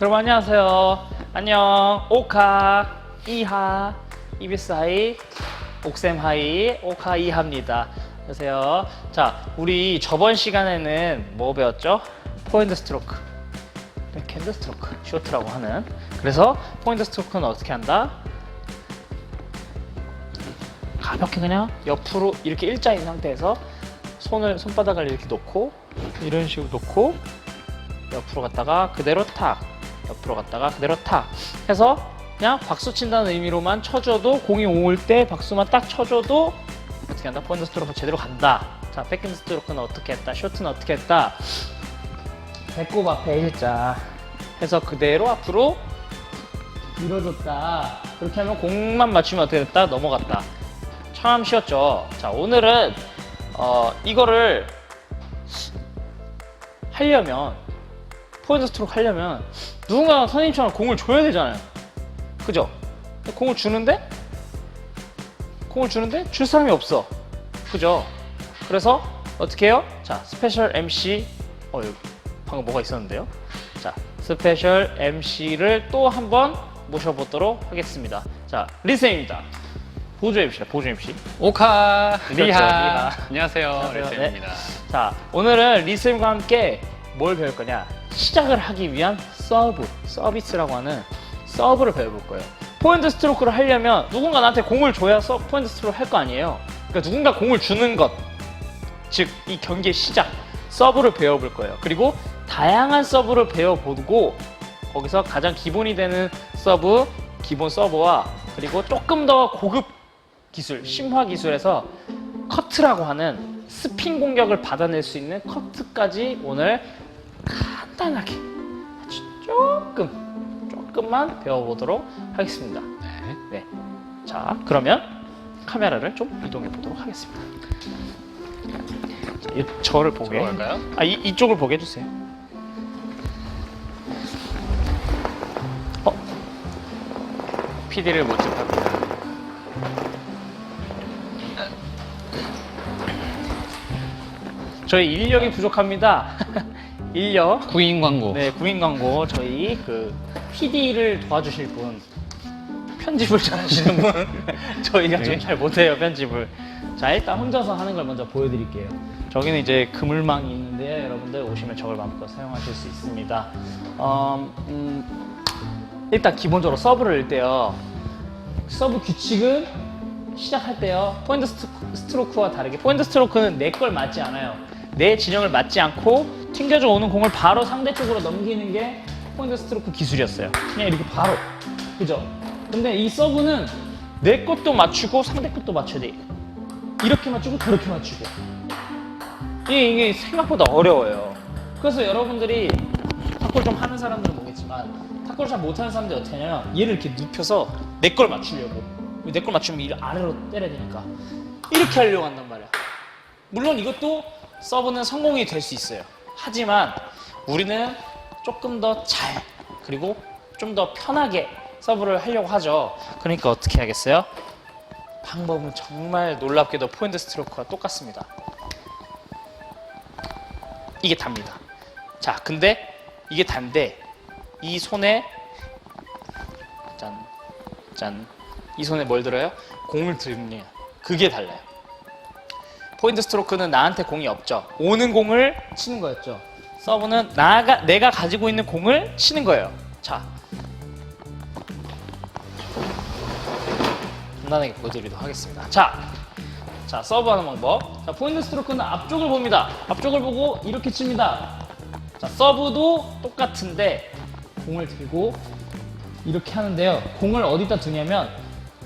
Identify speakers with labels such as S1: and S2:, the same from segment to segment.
S1: 여러분 안녕하세요. 안녕. 오카 이하 이비스 하이 옥셈 하이 오카 이하입니다. 안녕하세요. 자, 우리 저번 시간에는 뭐 배웠죠? 포인트 스트로크. 백핸드 스트로크, 쇼트라고 하는. 그래서 포인트 스트로크는 어떻게 한다? 가볍게 그냥 옆으로 이렇게 일자인 상태에서 손을 손바닥을 이렇게 놓고 이런 식으로 놓고 옆으로 갔다가 그대로 탁 옆으로 갔다가 그대로 탁 해서 그냥 박수 친다는 의미로만 쳐줘도 공이 올 때 박수만 딱 쳐줘도 어떻게 한다? 포인트 스트로크 제대로 간다. 자, 백핸드 스트로크는 어떻게 했다? 쇼트는 어떻게 했다? 배꼽 앞에 일자 해서 그대로 앞으로 밀어줬다. 그렇게 하면 공만 맞추면 어떻게 됐다? 넘어갔다. 참 쉬웠죠. 자, 오늘은 어, 이거를 하려면 포인트 스트로크 하려면 누군가 선생님처럼 공을 줘야 되잖아요. 그죠? 공을 주는데 공을 주는데 줄 사람이 없어. 그죠? 그래서 어떻게 해요? 자, 스페셜 MC 어 여기 방금 뭐가 있었는데요? 자, 스페셜 MC를 또 한번 모셔보도록 하겠습니다. 자, 리쌤입니다. 보조 MC다. 보조 MC.
S2: 오카
S1: 그렇죠,
S2: 리하.
S1: 리하.
S2: 안녕하세요
S1: 안녕하세요.
S2: 리쌤입니다.
S1: 자, 오늘은 리쌤과 함께 뭘 배울 거냐? 시작을 하기 위한 서브, 서비스라고 하는 서브를 배워볼 거예요. 포인트 스트로크를 하려면 누군가 나한테 공을 줘야 서 포인트 스트로크 할 거 아니에요. 그러니까 누군가 공을 주는 것, 즉 이 경기의 시작, 서브를 배워볼 거예요. 그리고 다양한 서브를 배워보고 거기서 가장 기본이 되는 서브, 기본 서브와 그리고 조금 더 고급 기술, 심화 기술에서 커트라고 하는 스핀 공격을 받아낼 수 있는 커트까지 오늘 간단하게 아주 조금 조금만 배워보도록 하겠습니다.
S2: 네.
S1: 네. 자, 그러면 카메라를 좀 이동해 보도록 하겠습니다. 자, 이, 저를 보게.
S2: 들어갈까요?
S1: 아, 이, 이쪽을 보게 해주세요. 어,
S2: PD를 모집합니다.
S1: 저희 인력이 부족합니다. 인력.
S2: 구인 광고.
S1: 네, 구인 광고 저희 그 PD를 도와주실 분 편집을 잘하시는 분 저희가 좀
S2: 네.
S1: 잘 못해요 편집을. 자 일단 혼자서 하는 걸 먼저 보여드릴게요. 저기는 이제 그물망이 있는데 여러분들 오시면 저걸 마음껏 사용하실 수 있습니다. 어, 음, 일단 기본적으로 서브를 일 때요. 서브 규칙은 시작할 때요. 포인트 스트- 스트로크와 다르게 포인트 스트로크는 내 걸 맞지 않아요. 내 진영을 맞지 않고 튕겨져 오는 공을 바로 상대 쪽으로 넘기는 게 포인트 스트로크 기술이었어요. 그냥 이렇게 바로. 그죠? 근데 이 서브는 내 것도 맞추고 상대 것도 맞춰야 돼. 이렇게 맞추고 저렇게 맞추고. 이게, 이게 생각보다 어려워요. 그래서 여러분들이 탁구를 좀 하는 사람들은 모르겠지만 탁구를 잘 못하는 사람들이 어떻게 하냐면 얘를 이렇게 눕혀서 내 걸 맞추려고 내 걸 맞추면 이 아래로 때려야 되니까 이렇게 하려고 한단 말이야. 물론 이것도 서브는 성공이 될 수 있어요. 하지만 우리는 조금 더 잘 그리고 좀 더 편하게 서브를 하려고 하죠. 그러니까 어떻게 하겠어요? 방법은 정말 놀랍게도 포인트 스트로크와 똑같습니다. 이게 답니다. 자, 근데 이게 단데 이 손에 짠, 짠, 이 손에 뭘 들어요? 공을 들면 그게 달라요. 포인트 스트로크는 나한테 공이 없죠. 오는 공을 치는 거였죠. 서브는 나가 내가 가지고 있는 공을 치는 거예요. 자, 간단하게 보여드리도록 하겠습니다. 자, 자 서브하는 방법. 자 포인트 스트로크는 앞쪽을 봅니다. 앞쪽을 보고 이렇게 칩니다. 자 서브도 똑같은데 공을 들고 이렇게 하는데요. 공을 어디다 두냐면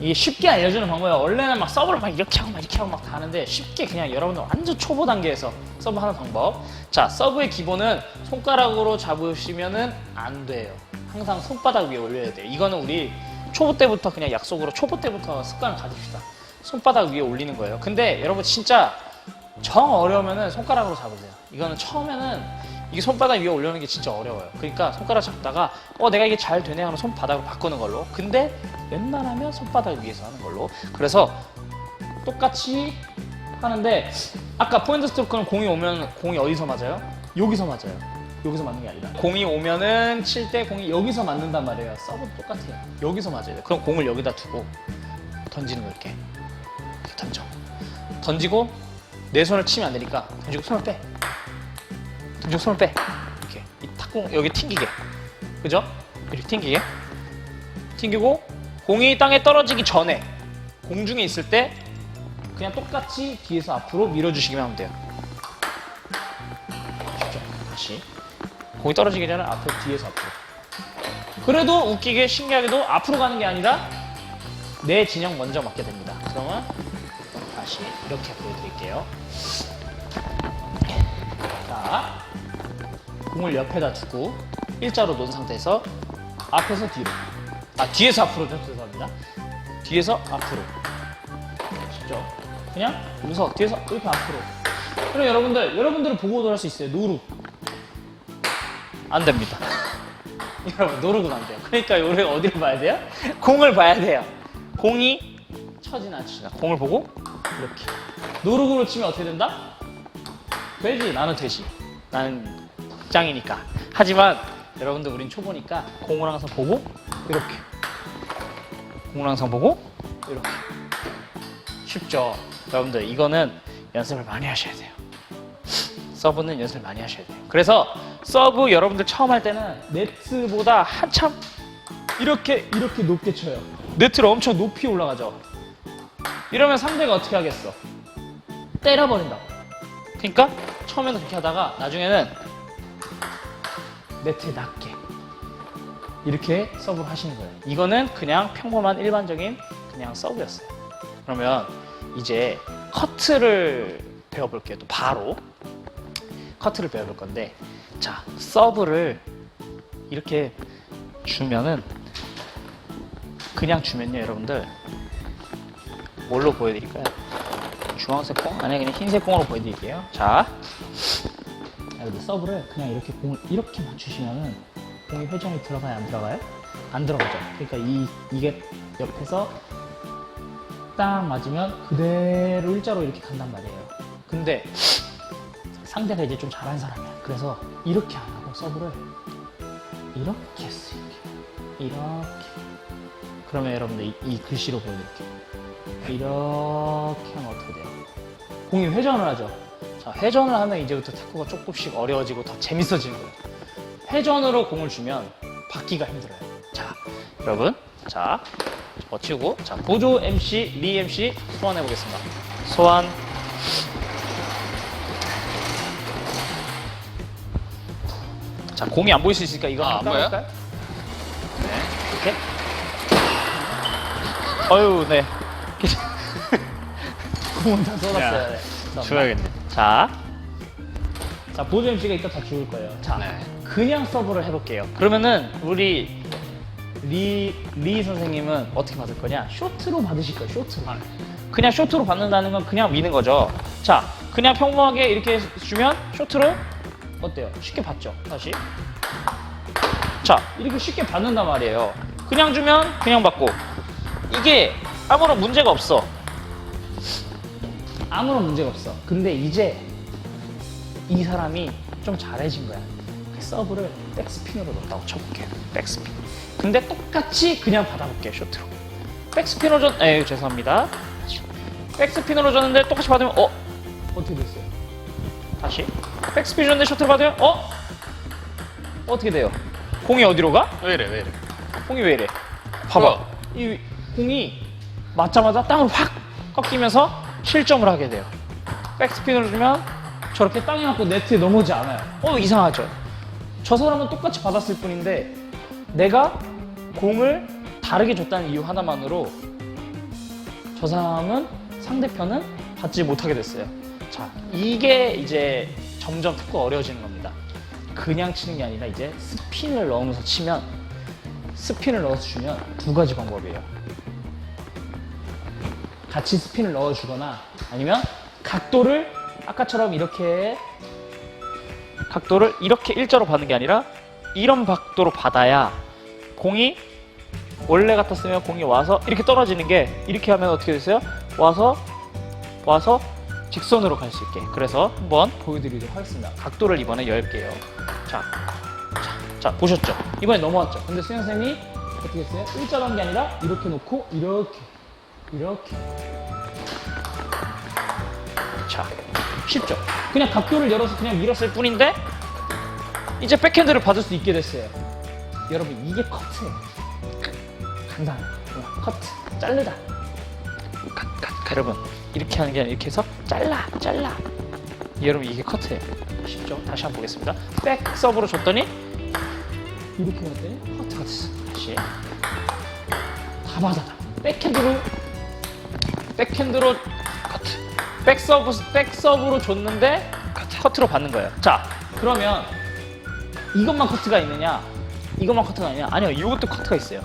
S1: 이게 쉽게 알려주는 방법이에요. 원래는 막 서브를 막 이렇게 하고 막 이렇게 하고 막 다 하는데 쉽게 그냥 여러분들 완전 초보 단계에서 서브 하는 방법. 자 서브의 기본은 손가락으로 잡으시면은 안 돼요. 항상 손바닥 위에 올려야 돼요. 이거는 우리 초보 때부터 그냥 약속으로 초보 때부터 습관을 가집시다. 손바닥 위에 올리는 거예요. 근데 여러분 진짜 정 어려우면은 손가락으로 잡으세요. 이거는 처음에는 이게 손바닥 위에 올려놓는 게 진짜 어려워요. 그러니까 손가락 잡다가 어 내가 이게 잘 되네 하면 손바닥으로 바꾸는 걸로. 근데 웬만하면 손바닥 위에서 하는 걸로. 그래서 똑같이 하는데 아까 포인트 스트로크는 공이 오면 공이 어디서 맞아요? 여기서 맞아요. 여기서 맞는 게 아니라 공이 오면은 칠 때 공이 여기서 맞는단 말이에요. 서브도 똑같아요. 여기서 맞아야 돼. 그럼 공을 여기다 두고 던지는 거 이렇게 이렇게 던져. 던지고 내 손을 치면 안 되니까 던지고 손을 빼. 던지고 손을 빼. 이렇게 이 탁공 여기 튕기게. 그죠? 이렇게 튕기게. 튕기고 공이 땅에 떨어지기 전에 공중에 있을 때 그냥 똑같이 뒤에서 앞으로 밀어주시기만 하면 돼요. 쉽죠? 다시 공이 떨어지기 전에 앞으로 뒤에서 앞으로. 그래도 웃기게 신기하게도 앞으로 가는 게 아니라 내 진영 먼저 맞게 됩니다. 그러면 다시 이렇게 보여드릴게요. 자, 공을 옆에다 두고 일자로 놓은 상태에서 앞에서 뒤로. 아, 뒤에서 앞으로 좀 죄송합니다. 뒤에서 앞으로. 쉽죠? 그냥 여기서 뒤에서 이렇게 앞으로. 그럼 여러분들, 여러분들은 보고도 할 수 있어요. 노루. 안 됩니다. 여러분, 노루는 안 돼요. 그러니까 우리가 어디를 봐야 돼요? 공을 봐야 돼요. 공이 처진 않죠. 공을 보고 이렇게. 노루구로 치면 어떻게 된다? 되지. 나는 되지. 나는 짱이니까. 하지만 여러분들 우린 초보니까 공을 항상 보고 이렇게. 공을 항상 보고 이렇게. 쉽죠. 여러분들 이거는 연습을 많이 하셔야 돼요. 서브는 연습을 많이 하셔야 돼요. 그래서 서브 여러분들 처음 할 때는 네트보다 한참 이렇게 이렇게 높게 쳐요. 네트를 엄청 높이 올라가죠. 이러면 상대가 어떻게 하겠어? 때려버린다고. 그러니까 처음에는 그렇게 하다가 나중에는 네트에 낮게 이렇게 서브를 하시는 거예요. 이거는 그냥 평범한 일반적인 그냥 서브였어요. 그러면 이제 커트를 배워볼게요. 또 바로 커트를 배워볼 건데 자 서브를 이렇게 주면은 그냥 주면요 여러분들 뭘로 보여드릴까요? 주황색 공? 아니 그냥 흰색 공으로 보여드릴게요. 자, 여러분들 서브를 그냥 이렇게 공을 이렇게 맞추시면은 공이 회전이 들어가요 안 들어가요? 안 들어가죠. 그러니까 이 이게 옆에서 딱 맞으면 그대로 일자로 이렇게 간단 말이에요. 근데 상대가 이제 좀 잘하는 사람이야. 그래서 이렇게 안 하고 서브를 이렇게 했어 이렇게 이렇게. 그러면 여러분들 이, 이 글씨로 보여드릴게요. 이렇게 하면 어떻게 돼요? 공이 회전을 하죠. 자, 회전을 하면 이제부터 탁구가 조금씩 어려워지고 더 재밌어지는 거예요. 회전으로 공을 주면 받기가 힘들어요. 자, 여러분, 자, 버티고, 자, 보조 MC, 리 MC 소환해 보겠습니다. 소환. 자, 공이 안 보일 수 있으니까 이거
S2: 아,
S1: 한번
S2: 안 보여요?
S1: 까볼까요? 네, 이렇게. 어유, 네. 공은 다 쏟았어요.
S2: 야,
S1: 네. 자,
S2: 줘야겠네.
S1: 자, 자 보조 MC가 이따 다 죽을 거예요. 자,
S2: 네.
S1: 그냥 서브를 해볼게요. 그러면은 우리 리, 리 선생님은 어떻게 받을 거냐? 쇼트로 받으실 거예요. 쇼트로. 그냥 쇼트로 받는다는 건 그냥 미는 거죠. 자, 그냥 평범하게 이렇게 주면 쇼트로 어때요? 쉽게 받죠. 다시. 자, 이렇게 쉽게 받는단 말이에요. 그냥 주면 그냥 받고. 이게 아무런 문제가 없어. 아무런 문제가 없어. 근데 이제 이 사람이 좀 잘해진 거야. 그 서브를 백스핀으로 넣었다고 쳐볼게요. 백스핀. 근데 똑같이 그냥 받아볼게요. 쇼트로. 백스핀으로 줬, 에 죄송합니다. 백스핀으로 줬는데 똑같이 받으면 어 어떻게 됐어요? 다시 백스핀 줬는데 쇼트로 받으면 어 어떻게 돼요? 공이 어디로 가?
S2: 왜 이래 왜 이래
S1: 공이 왜 이래? 봐봐.
S2: 우와.
S1: 이 공이 맞자마자 땅으로 확 꺾이면서 실점을 하게 돼요. 백스핀으로 주면 저렇게 땅에 맞고 네트에 넘어오지 않아요. 어, 이상하죠? 저 사람은 똑같이 받았을 뿐인데 내가 공을 다르게 줬다는 이유 하나만으로 저 사람은 상대편은 받지 못하게 됐어요. 자, 이게 이제 점점 탁구 어려워지는 겁니다. 그냥 치는 게 아니라 이제 스핀을 넣으면서 치면 스핀을 넣어서 주면 두 가지 방법이에요. 같이 스핀을 넣어주거나 아니면 각도를 아까처럼 이렇게 각도를 이렇게 일자로 받는 게 아니라 이런 각도로 받아야 공이 원래 같았으면 공이 와서 이렇게 떨어지는 게 이렇게 하면 어떻게 됐어요? 와서 와서 직선으로 갈 수 있게. 그래서 한번 보여드리도록 하겠습니다. 각도를 이번에 열게요. 자, 자, 자, 보셨죠? 이번에 넘어왔죠. 근데 수현 쌤이 어떻게 했어요? 일자로 한 게 아니라 이렇게 놓고 이렇게, 이렇게. 자, 쉽죠? 그냥 각도를 열어서 그냥 밀었을 뿐인데 이제 백핸드를 받을 수 있게 됐어요. 여러분 이게 커트예요. 항상 커트, 자르다. 컷, 컷, 컷. 여러분 이렇게 하는 게 아니라 이렇게 해서 잘라, 잘라. 여러분 이게 커트예요. 쉽죠? 다시 한번 보겠습니다. 백 서브로 줬더니 이렇게 했더니 커트가 됐어. 다시 다 맞아다. 백핸드로 백핸드로 커트. 백 서브 백 서브로 줬는데 커트 로 받는 거예요. 자, 그러면 이것만 커트가 있느냐? 이것만 커트가 아니냐? 아니요, 이것도 커트가 있어요.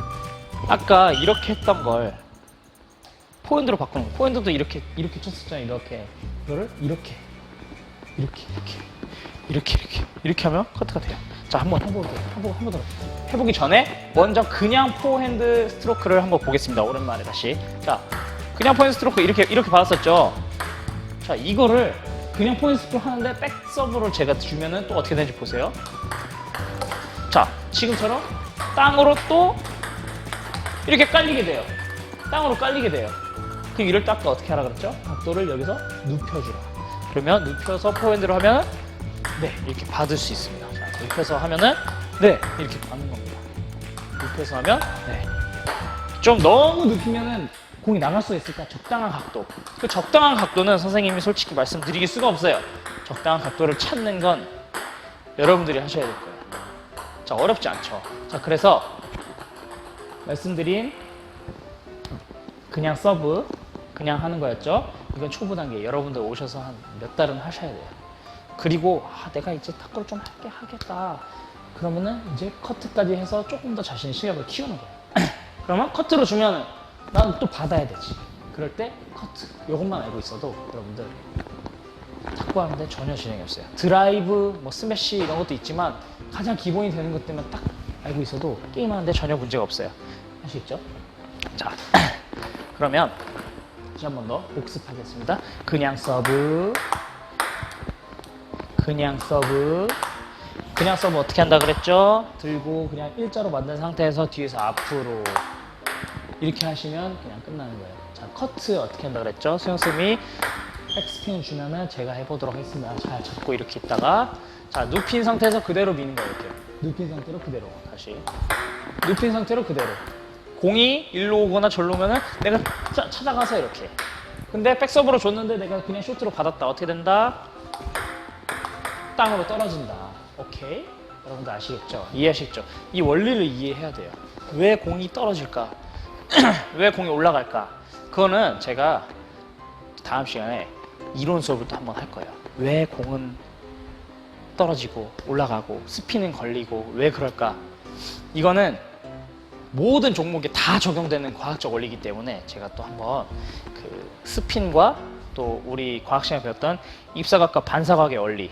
S1: 아까 이렇게 했던 걸 포핸드로 바꾸는 거. 포핸드도 이렇게 이렇게 쳤었잖아요. 이렇게 이거를 이렇게 이렇게 이렇게 이렇게 이렇게 이렇게 하면 커트가 돼요. 자, 한번 해보도록 한번 해보도록 해보기 전에 먼저 그냥 포핸드 스트로크를 한번 보겠습니다. 오랜만에 다시. 자, 그냥 포핸드 스트로크 이렇게 이렇게 받았었죠. 자, 이거를 그냥 포핸드 스트로크 하는데 백 서브를 제가 주면은 또 어떻게 되는지 보세요. 자, 지금처럼 땅으로 또 이렇게 깔리게 돼요. 땅으로 깔리게 돼요. 그럼 이럴 때 어떻게 하라 그랬죠? 각도를 여기서 눕혀주라. 그러면 눕혀서 포핸드로 하면 네 이렇게 받을 수 있습니다. 자, 눕혀서 하면은 네 이렇게 받는 겁니다. 눕혀서 하면 네 좀 너무 눕히면은 공이 나갈 수가 있으니까 적당한 각도. 그 적당한 각도는 선생님이 솔직히 말씀드릴 수가 없어요. 적당한 각도를 찾는 건 여러분들이 하셔야 될 거예요. 자 어렵지 않죠. 자 그래서 말씀드린 그냥 서브 그냥 하는 거였죠. 이건 초보 단계. 여러분들 오셔서 한 몇 달은 하셔야 돼요. 그리고 아, 내가 이제 탁구를 좀 할게 하겠다. 그러면은 이제 커트까지 해서 조금 더 자신의 실력을 키우는 거예요. 그러면 커트로 주면은 난 또 받아야 되지. 그럴 때 커트. 이것만 알고 있어도 여러분들 탁구하는데 전혀 지장이 없어요. 드라이브, 뭐 스매시 이런 것도 있지만 가장 기본이 되는 것들만 딱 알고 있어도 게임하는데 전혀 문제가 없어요. 아시겠죠? 자, 그러면 다시 한 번 더 복습하겠습니다. 그냥 서브, 그냥 서브, 그냥 서브 어떻게 한다 그랬죠? 들고 그냥 일자로 만든 상태에서 뒤에서 앞으로 이렇게 하시면 그냥 끝나는 거예요. 자, 커트 어떻게 한다 그랬죠? 수영쌤이 백스핀 주면은 제가 해보도록 하겠습니다. 잘 잡고 이렇게 있다가 자 눕힌 상태에서 그대로 미는 거예요. 이렇게 눕힌 상태로 그대로 다시 눕힌 상태로 그대로 공이 일로 오거나 절로 오면은 내가 짜- 찾아가서 이렇게 근데 백서브로 줬는데 내가 그냥 쇼트로 받았다 어떻게 된다? 땅으로 떨어진다. 오케이? 여러분들 아시겠죠? 이해하시겠죠? 이 원리를 이해해야 돼요. 왜 공이 떨어질까? 왜 공이 올라갈까? 그거는 제가 다음 시간에 이론 수업을 또 한번 할 거예요. 왜 공은 떨어지고 올라가고 스피는 걸리고 왜 그럴까? 이거는 모든 종목에 다 적용되는 과학적 원리이기 때문에 제가 또 한번 그 스핀과 또 우리 과학 시간에 배웠던 입사각과 반사각의 원리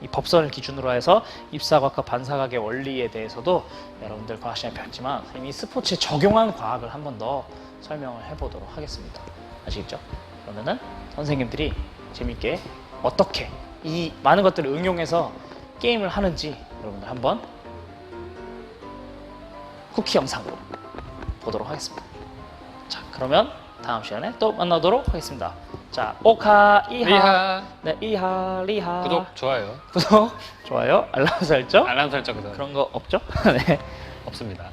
S1: 이 법선을 기준으로 해서 입사각과 반사각의 원리에 대해서도 여러분들 과학 시간에 배웠지만 이미 스포츠에 적용한 과학을 한 번 더 설명을 해보도록 하겠습니다. 아시겠죠? 그러면은 선생님들이 재밌게 어떻게 이 많은 것들을 응용해서 게임을 하는지 여러분들 한번 쿠키 영상으로 보도록 하겠습니다. 자, 그러면 다음 시간에 또 만나도록 하겠습니다. 자, 오카, 이하,
S2: 리하.
S1: 네, 이하, 리하,
S2: 구독 좋아요.
S1: 구독, 좋아요, 알람 설정?
S2: 알람 설정도
S1: 그런 거 없죠? 네.
S2: 없습니다